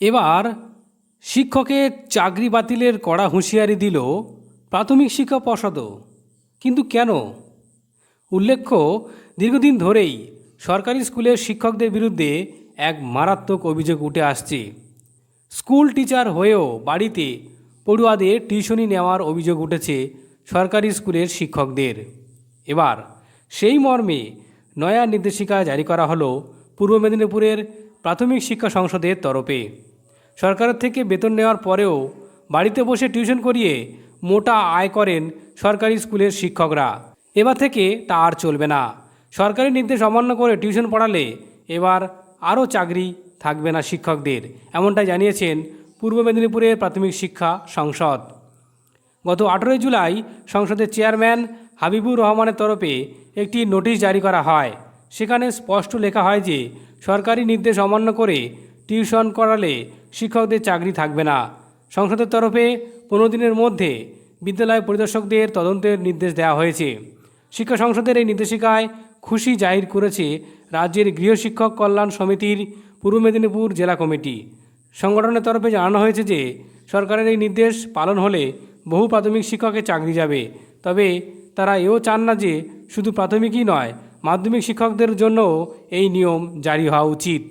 এবার শিক্ষকের চাকরি বাতিলের কড়া হুঁশিয়ারি দিল প্রাথমিক শিক্ষা পর্ষদও। কিন্তু কেন? উল্লেখ্য, দীর্ঘদিন ধরেই সরকারি স্কুলের শিক্ষকদের বিরুদ্ধে এক মারাত্মক অভিযোগ উঠে আসছে। স্কুল টিচার হয়েও বাড়িতে পড়ুয়াদের টিউশনি নেওয়ার অভিযোগ উঠেছে সরকারি স্কুলের শিক্ষকদের। এবার সেই মর্মে নয়া নির্দেশিকা জারি করা হলো পূর্ব মেদিনীপুরের প্রাথমিক শিক্ষা সংসদের তরফে। সরকারের থেকে বেতন নেওয়ার পরেও বাড়িতে বসে টিউশন করিয়ে মোটা আয় করেন সরকারি স্কুলের শিক্ষকরা। এবার থেকে তা আর চলবে না। সরকারি নির্দেশ অমান্য করে টিউশন পড়ালে এবার আরও চাকরি থাকবে না শিক্ষকদের, এমনটাই জানিয়েছেন পূর্ব মেদিনীপুরের প্রাথমিক শিক্ষা সংসদ। গত আঠেরোই জুলাই সংসদের চেয়ারম্যান হাবিবুর রহমানের তরফে একটি নোটিশ জারি করা হয়। সেখানে স্পষ্ট লেখা হয় যে, সরকারি নির্দেশ অমান্য করে টিউশন করালে শিক্ষকদের চাকরি থাকবে না। সংসদের তরফে পনেরো দিনের মধ্যে বিদ্যালয় পরিদর্শকদের তদন্তের নির্দেশ দেওয়া হয়েছে। শিক্ষা সংসদের এই নির্দেশিকায় খুশি জাহির করেছে রাজ্যের গৃহশিক্ষক কল্যাণ সমিতির পূর্ব মেদিনীপুর জেলা কমিটি। সংগঠনের তরফে জানানো হয়েছে যে, সরকারের এই নির্দেশ পালন হলে বহু প্রাথমিক শিক্ষকের চাকরি যাবে। তবে তারা এও চান না যে, শুধু প্রাথমিকই নয় মাধ্যমিক শিক্ষকদের জন্যও এই নিয়ম জারি হওয়া উচিত।